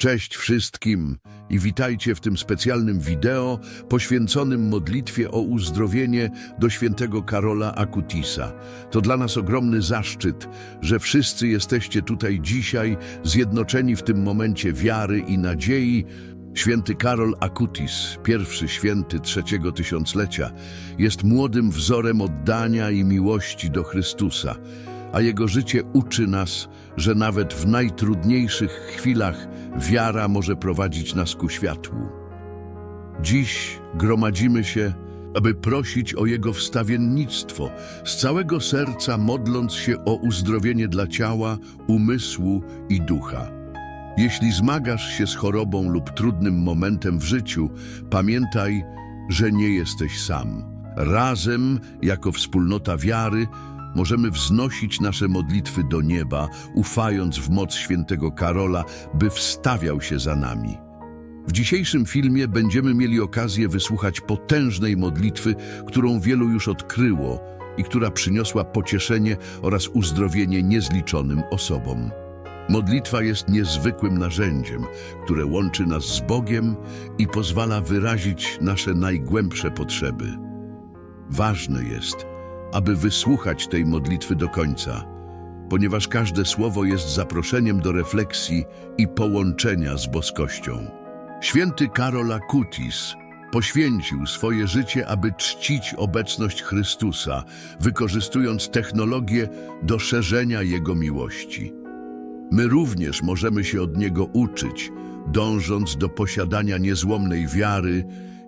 Cześć wszystkim i witajcie w tym specjalnym wideo poświęconym modlitwie o uzdrowienie do świętego Karola Akutisa. To dla nas ogromny zaszczyt, że wszyscy jesteście tutaj dzisiaj zjednoczeni w tym momencie wiary i nadziei. Święty Karol Akutis, pierwszy święty trzeciego tysiąclecia, jest młodym wzorem oddania i miłości do Chrystusa a jego życie uczy nas, że nawet w najtrudniejszych chwilach wiara może prowadzić nas ku światłu. Dziś gromadzimy się, aby prosić o jego wstawiennictwo, z całego serca modląc się o uzdrowienie dla ciała, umysłu i ducha. Jeśli zmagasz się z chorobą lub trudnym momentem w życiu, pamiętaj, że nie jesteś sam. Razem, jako wspólnota wiary, możemy wznosić nasze modlitwy do nieba, ufając w moc świętego Karola, by wstawiał się za nami. W dzisiejszym filmie będziemy mieli okazję wysłuchać potężnej modlitwy, którą wielu już odkryło i która przyniosła pocieszenie oraz uzdrowienie niezliczonym osobom. Modlitwa jest niezwykłym narzędziem, które łączy nas z Bogiem i pozwala wyrazić nasze najgłębsze potrzeby. Ważne jest, aby wysłuchać tej modlitwy do końca, ponieważ każde słowo jest zaproszeniem do refleksji i połączenia z boskością. Święty Karol Akutis poświęcił swoje życie, aby czcić obecność Chrystusa, wykorzystując technologię do szerzenia Jego miłości. My również możemy się od Niego uczyć, dążąc do posiadania niezłomnej wiary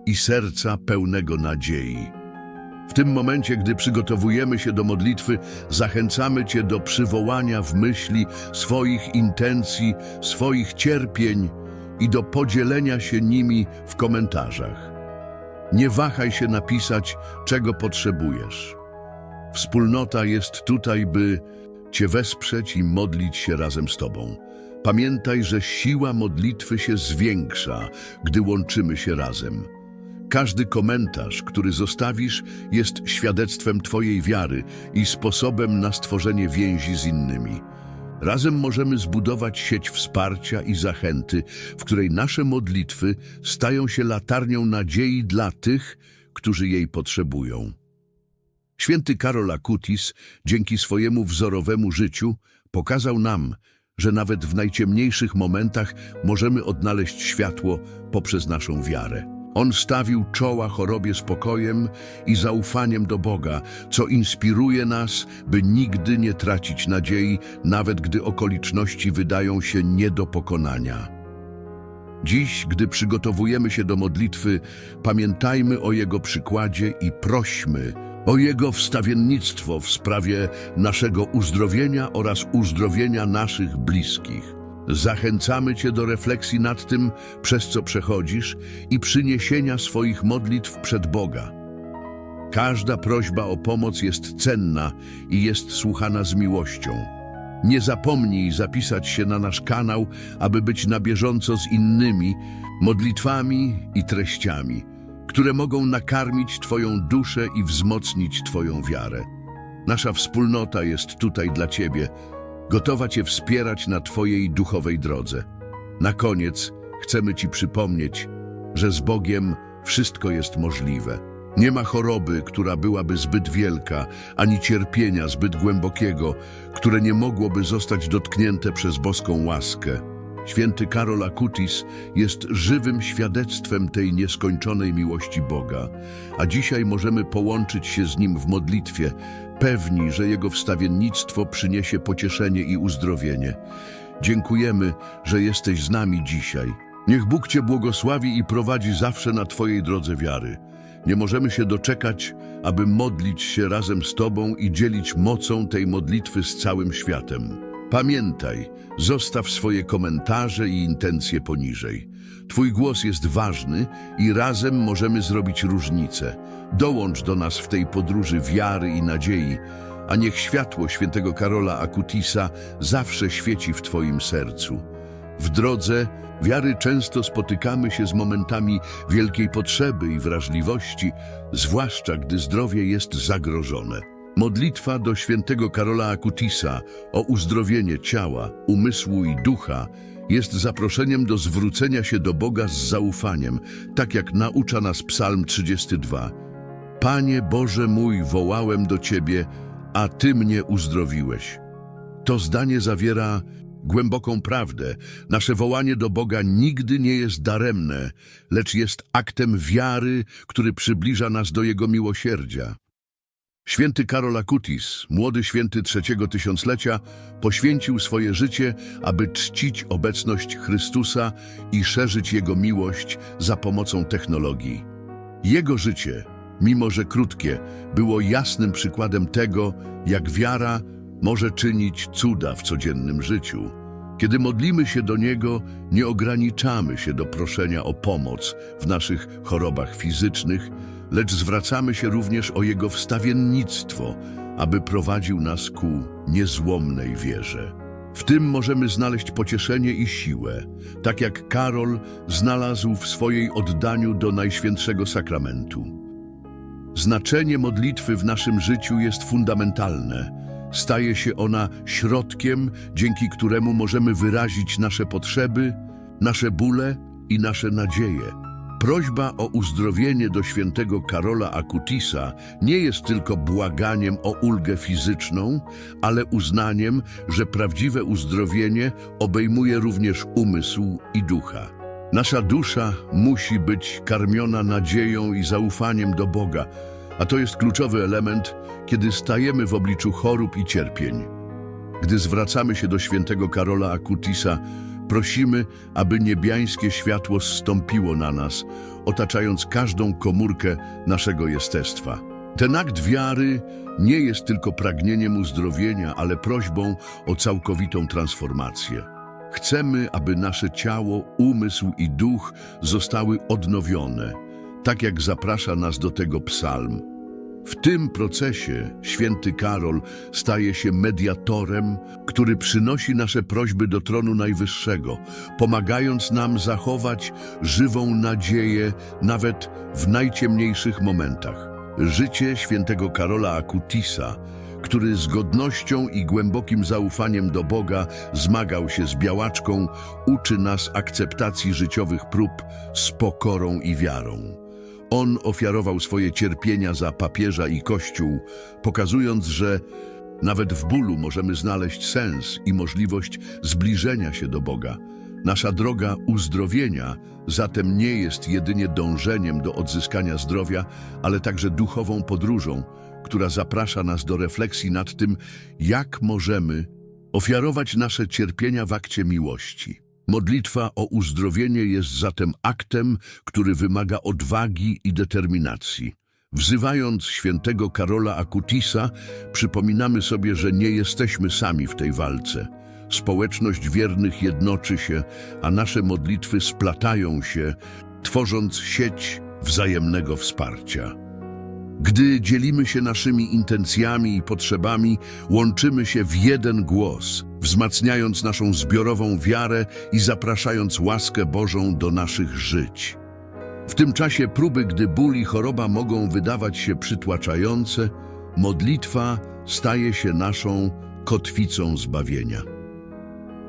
i serca pełnego nadziei. W tym momencie, gdy przygotowujemy się do modlitwy, zachęcamy Cię do przywołania w myśli swoich intencji, swoich cierpień i do podzielenia się nimi w komentarzach. Nie wahaj się napisać, czego potrzebujesz. Wspólnota jest tutaj, by Cię wesprzeć i modlić się razem z Tobą. Pamiętaj, że siła modlitwy się zwiększa, gdy łączymy się razem. Każdy komentarz, który zostawisz, jest świadectwem Twojej wiary i sposobem na stworzenie więzi z innymi. Razem możemy zbudować sieć wsparcia i zachęty, w której nasze modlitwy stają się latarnią nadziei dla tych, którzy jej potrzebują. Święty Karol Akutis, dzięki swojemu wzorowemu życiu, pokazał nam, że nawet w najciemniejszych momentach możemy odnaleźć światło poprzez naszą wiarę. On stawił czoła chorobie spokojem i zaufaniem do Boga, co inspiruje nas, by nigdy nie tracić nadziei, nawet gdy okoliczności wydają się nie do pokonania. Dziś, gdy przygotowujemy się do modlitwy, pamiętajmy o Jego przykładzie i prośmy o Jego wstawiennictwo w sprawie naszego uzdrowienia oraz uzdrowienia naszych bliskich. Zachęcamy Cię do refleksji nad tym, przez co przechodzisz i przyniesienia swoich modlitw przed Boga. Każda prośba o pomoc jest cenna i jest słuchana z miłością. Nie zapomnij zapisać się na nasz kanał, aby być na bieżąco z innymi modlitwami i treściami, które mogą nakarmić Twoją duszę i wzmocnić Twoją wiarę. Nasza wspólnota jest tutaj dla Ciebie, gotowa Cię wspierać na Twojej duchowej drodze. Na koniec chcemy Ci przypomnieć, że z Bogiem wszystko jest możliwe. Nie ma choroby, która byłaby zbyt wielka, ani cierpienia zbyt głębokiego, które nie mogłoby zostać dotknięte przez boską łaskę. Święty Karol Akutis jest żywym świadectwem tej nieskończonej miłości Boga, a dzisiaj możemy połączyć się z Nim w modlitwie, pewni, że Jego wstawiennictwo przyniesie pocieszenie i uzdrowienie. Dziękujemy, że jesteś z nami dzisiaj. Niech Bóg Cię błogosławi i prowadzi zawsze na Twojej drodze wiary. Nie możemy się doczekać, aby modlić się razem z Tobą i dzielić mocą tej modlitwy z całym światem. Pamiętaj, zostaw swoje komentarze i intencje poniżej. Twój głos jest ważny i razem możemy zrobić różnicę. Dołącz do nas w tej podróży wiary i nadziei, a niech światło świętego Karola Akutisa zawsze świeci w Twoim sercu. W drodze wiary często spotykamy się z momentami wielkiej potrzeby i wrażliwości, zwłaszcza gdy zdrowie jest zagrożone. Modlitwa do świętego Karola Akutisa o uzdrowienie ciała, umysłu i ducha jest zaproszeniem do zwrócenia się do Boga z zaufaniem, tak jak naucza nas Psalm 32. Panie Boże mój, wołałem do Ciebie, a Ty mnie uzdrowiłeś. To zdanie zawiera głęboką prawdę. Nasze wołanie do Boga nigdy nie jest daremne, lecz jest aktem wiary, który przybliża nas do Jego miłosierdzia. Święty Karol Acutis, młody święty trzeciego tysiąclecia, poświęcił swoje życie, aby czcić obecność Chrystusa i szerzyć Jego miłość za pomocą technologii. Jego życie, mimo że krótkie, było jasnym przykładem tego, jak wiara może czynić cuda w codziennym życiu. Kiedy modlimy się do Niego, nie ograniczamy się do proszenia o pomoc w naszych chorobach fizycznych, lecz zwracamy się również o Jego wstawiennictwo, aby prowadził nas ku niezłomnej wierze. W tym możemy znaleźć pocieszenie i siłę, tak jak Karol znalazł w swojej oddaniu do Najświętszego Sakramentu. Znaczenie modlitwy w naszym życiu jest fundamentalne. Staje się ona środkiem, dzięki któremu możemy wyrazić nasze potrzeby, nasze bóle i nasze nadzieje. Prośba o uzdrowienie do świętego Karola Akutisa nie jest tylko błaganiem o ulgę fizyczną, ale uznaniem, że prawdziwe uzdrowienie obejmuje również umysł i ducha. Nasza dusza musi być karmiona nadzieją i zaufaniem do Boga, a to jest kluczowy element, kiedy stajemy w obliczu chorób i cierpień. Gdy zwracamy się do świętego Karola Akutisa, prosimy, aby niebiańskie światło zstąpiło na nas, otaczając każdą komórkę naszego jestestwa. Ten akt wiary nie jest tylko pragnieniem uzdrowienia, ale prośbą o całkowitą transformację. Chcemy, aby nasze ciało, umysł i duch zostały odnowione, tak jak zaprasza nas do tego psalm. W tym procesie święty Karol staje się mediatorem, który przynosi nasze prośby do tronu Najwyższego, pomagając nam zachować żywą nadzieję nawet w najciemniejszych momentach. Życie świętego Karola Akutisa, który z godnością i głębokim zaufaniem do Boga zmagał się z białaczką, uczy nas akceptacji życiowych prób z pokorą i wiarą. On ofiarował swoje cierpienia za papieża i Kościół, pokazując, że nawet w bólu możemy znaleźć sens i możliwość zbliżenia się do Boga. Nasza droga uzdrowienia zatem nie jest jedynie dążeniem do odzyskania zdrowia, ale także duchową podróżą, która zaprasza nas do refleksji nad tym, jak możemy ofiarować nasze cierpienia w akcie miłości. Modlitwa o uzdrowienie jest zatem aktem, który wymaga odwagi i determinacji. Wzywając świętego Karola Akutisa, przypominamy sobie, że nie jesteśmy sami w tej walce. Społeczność wiernych jednoczy się, a nasze modlitwy splatają się, tworząc sieć wzajemnego wsparcia. Gdy dzielimy się naszymi intencjami i potrzebami, łączymy się w jeden głos, wzmacniając naszą zbiorową wiarę i zapraszając łaskę Bożą do naszych żyć. W tym czasie próby, gdy ból i choroba mogą wydawać się przytłaczające, modlitwa staje się naszą kotwicą zbawienia.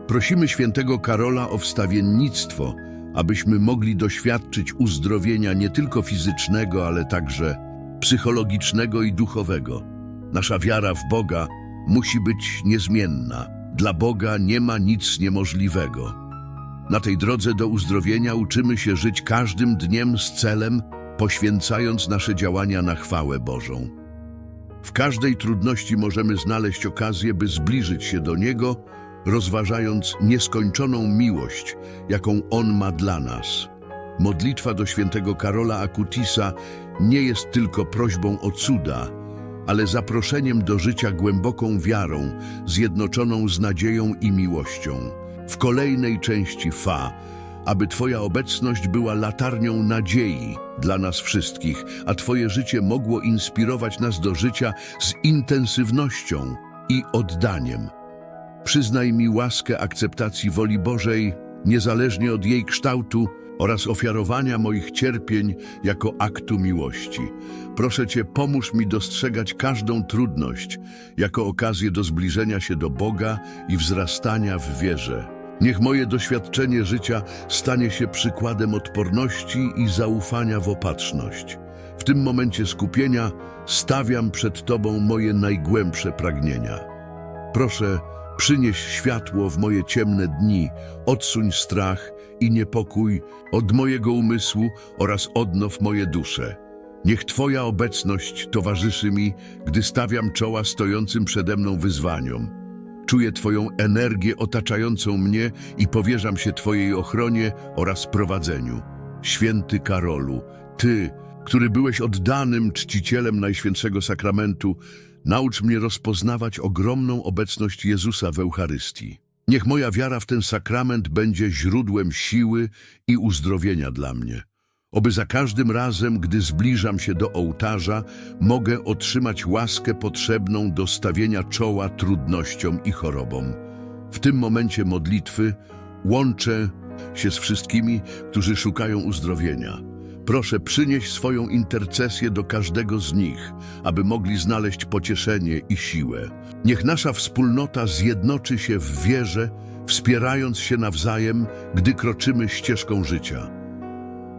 Prosimy świętego Karola o wstawiennictwo, abyśmy mogli doświadczyć uzdrowienia nie tylko fizycznego, ale także psychologicznego i duchowego. Nasza wiara w Boga musi być niezmienna. Dla Boga nie ma nic niemożliwego. Na tej drodze do uzdrowienia uczymy się żyć każdym dniem z celem, poświęcając nasze działania na chwałę Bożą. W każdej trudności możemy znaleźć okazję, by zbliżyć się do Niego, rozważając nieskończoną miłość, jaką On ma dla nas. Modlitwa do świętego Karola Akutisa nie jest tylko prośbą o cuda, ale zaproszeniem do życia głęboką wiarą, zjednoczoną z nadzieją i miłością. W kolejnej części Fa, aby Twoja obecność była latarnią nadziei dla nas wszystkich, a Twoje życie mogło inspirować nas do życia z intensywnością i oddaniem. Przyznaj mi łaskę akceptacji woli Bożej, niezależnie od jej kształtu, oraz ofiarowania moich cierpień jako aktu miłości. Proszę Cię, pomóż mi dostrzegać każdą trudność jako okazję do zbliżenia się do Boga i wzrastania w wierze. Niech moje doświadczenie życia stanie się przykładem odporności i zaufania w opatrzność. W tym momencie skupienia stawiam przed Tobą moje najgłębsze pragnienia. Proszę, przynieś światło w moje ciemne dni, odsuń strach i niepokój od mojego umysłu oraz odnow moje dusze. Niech Twoja obecność towarzyszy mi, gdy stawiam czoła stojącym przede mną wyzwaniom. Czuję Twoją energię otaczającą mnie i powierzam się Twojej ochronie oraz prowadzeniu. Święty Karolu, Ty, który byłeś oddanym czcicielem Najświętszego Sakramentu, naucz mnie rozpoznawać ogromną obecność Jezusa w Eucharystii. Niech moja wiara w ten sakrament będzie źródłem siły i uzdrowienia dla mnie. Oby za każdym razem, gdy zbliżam się do ołtarza, mogę otrzymać łaskę potrzebną do stawienia czoła trudnościom i chorobom. W tym momencie modlitwy łączę się z wszystkimi, którzy szukają uzdrowienia. Proszę przynieść swoją intercesję do każdego z nich, aby mogli znaleźć pocieszenie i siłę. Niech nasza wspólnota zjednoczy się w wierze, wspierając się nawzajem, gdy kroczymy ścieżką życia.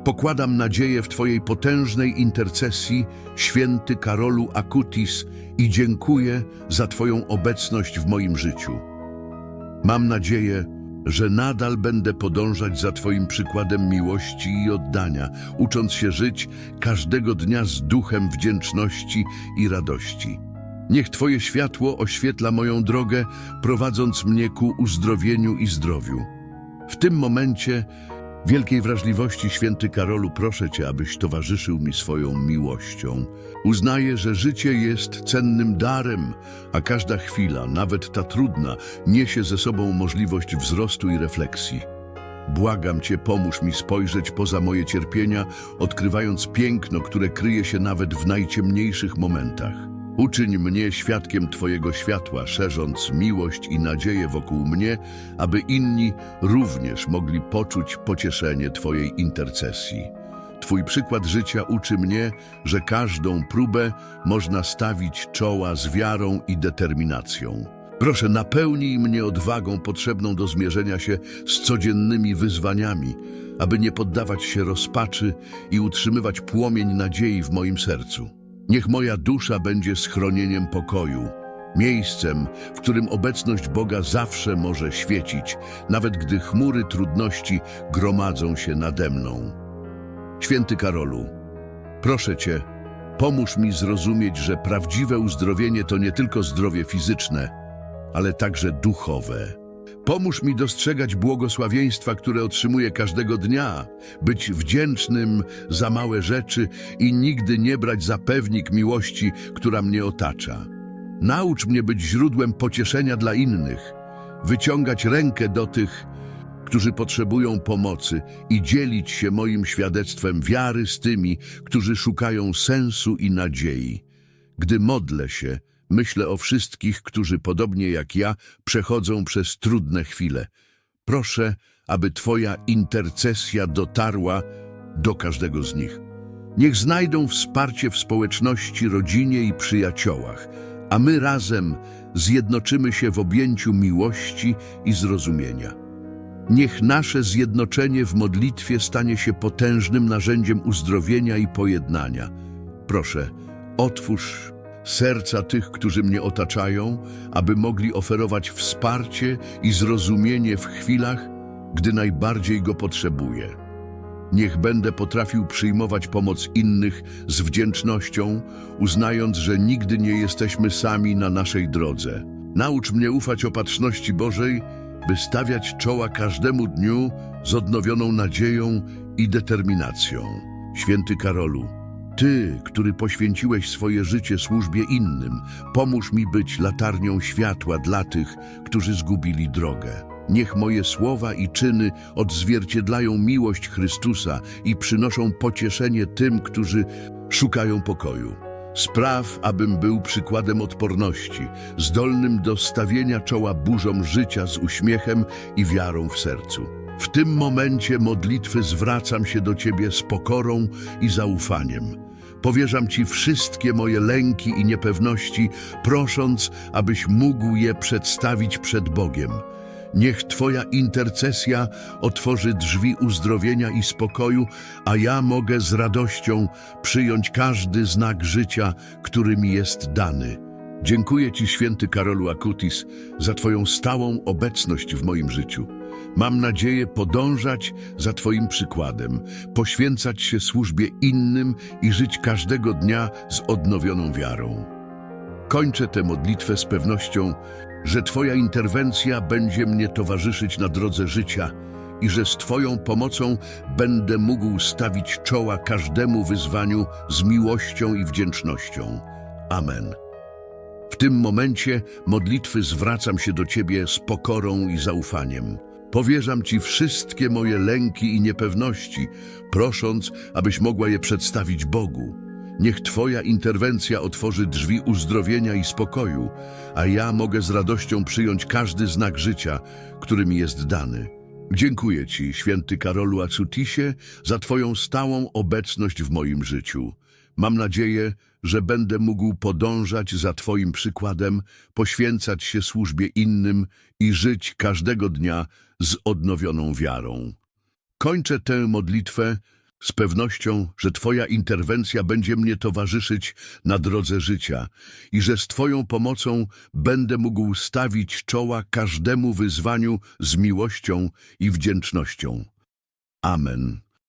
Pokładam nadzieję w Twojej potężnej intercesji, święty Karolu Akutis, i dziękuję za Twoją obecność w moim życiu. Mam nadzieję, że nadal będę podążać za Twoim przykładem miłości i oddania, ucząc się żyć każdego dnia z duchem wdzięczności i radości. Niech Twoje światło oświetla moją drogę, prowadząc mnie ku uzdrowieniu i zdrowiu. W tym momencie wielkiej wrażliwości, święty Karolu, proszę Cię, abyś towarzyszył mi swoją miłością. Uznaję, że życie jest cennym darem, a każda chwila, nawet ta trudna, niesie ze sobą możliwość wzrostu i refleksji. Błagam Cię, pomóż mi spojrzeć poza moje cierpienia, odkrywając piękno, które kryje się nawet w najciemniejszych momentach. Uczyń mnie świadkiem Twojego światła, szerząc miłość i nadzieję wokół mnie, aby inni również mogli poczuć pocieszenie Twojej intercesji. Twój przykład życia uczy mnie, że każdą próbę można stawić czoła z wiarą i determinacją. Proszę, napełnij mnie odwagą potrzebną do zmierzenia się z codziennymi wyzwaniami, aby nie poddawać się rozpaczy i utrzymywać płomień nadziei w moim sercu. Niech moja dusza będzie schronieniem pokoju, miejscem, w którym obecność Boga zawsze może świecić, nawet gdy chmury trudności gromadzą się nade mną. Święty Karolu, proszę Cię, pomóż mi zrozumieć, że prawdziwe uzdrowienie to nie tylko zdrowie fizyczne, ale także duchowe. Pomóż mi dostrzegać błogosławieństwa, które otrzymuję każdego dnia, być wdzięcznym za małe rzeczy i nigdy nie brać za pewnik miłości, która mnie otacza. Naucz mnie być źródłem pocieszenia dla innych, wyciągać rękę do tych, którzy potrzebują pomocy i dzielić się moim świadectwem wiary z tymi, którzy szukają sensu i nadziei. Gdy modlę się, myślę o wszystkich, którzy podobnie jak ja przechodzą przez trudne chwile. Proszę, aby Twoja intercesja dotarła do każdego z nich. Niech znajdą wsparcie w społeczności, rodzinie i przyjaciołach, a my razem zjednoczymy się w objęciu miłości i zrozumienia. Niech nasze zjednoczenie w modlitwie stanie się potężnym narzędziem uzdrowienia i pojednania. Proszę, otwórz serca tych, którzy mnie otaczają, aby mogli oferować wsparcie i zrozumienie w chwilach, gdy najbardziej go potrzebuję. Niech będę potrafił przyjmować pomoc innych z wdzięcznością, uznając, że nigdy nie jesteśmy sami na naszej drodze. Naucz mnie ufać opatrzności Bożej, by stawiać czoła każdemu dniu z odnowioną nadzieją i determinacją. Święty Karolu, Ty, który poświęciłeś swoje życie służbie innym, pomóż mi być latarnią światła dla tych, którzy zgubili drogę. Niech moje słowa i czyny odzwierciedlają miłość Chrystusa i przynoszą pocieszenie tym, którzy szukają pokoju. Spraw, abym był przykładem odporności, zdolnym do stawienia czoła burzom życia z uśmiechem i wiarą w sercu. W tym momencie modlitwy zwracam się do Ciebie z pokorą i zaufaniem. Powierzam Ci wszystkie moje lęki i niepewności, prosząc, abyś mógł je przedstawić przed Bogiem. Niech Twoja intercesja otworzy drzwi uzdrowienia i spokoju, a ja mogę z radością przyjąć każdy znak życia, który mi jest dany. Dziękuję Ci, święty Karolu Akutis, za Twoją stałą obecność w moim życiu. Mam nadzieję podążać za Twoim przykładem, poświęcać się służbie innym i żyć każdego dnia z odnowioną wiarą. Kończę tę modlitwę z pewnością, że Twoja interwencja będzie mnie towarzyszyć na drodze życia i że z Twoją pomocą będę mógł stawić czoła każdemu wyzwaniu z miłością i wdzięcznością. Amen. W tym momencie modlitwy zwracam się do Ciebie z pokorą i zaufaniem. Powierzam Ci wszystkie moje lęki i niepewności, prosząc, abyś mogła je przedstawić Bogu. Niech Twoja interwencja otworzy drzwi uzdrowienia i spokoju, a ja mogę z radością przyjąć każdy znak życia, który mi jest dany. Dziękuję Ci, święty Karolu Acutisie, za Twoją stałą obecność w moim życiu. Mam nadzieję, że będę mógł podążać za Twoim przykładem, poświęcać się służbie innym i żyć każdego dnia z odnowioną wiarą. Kończę tę modlitwę z pewnością, że Twoja interwencja będzie mnie towarzyszyć na drodze życia i że z Twoją pomocą będę mógł stawić czoła każdemu wyzwaniu z miłością i wdzięcznością. Amen.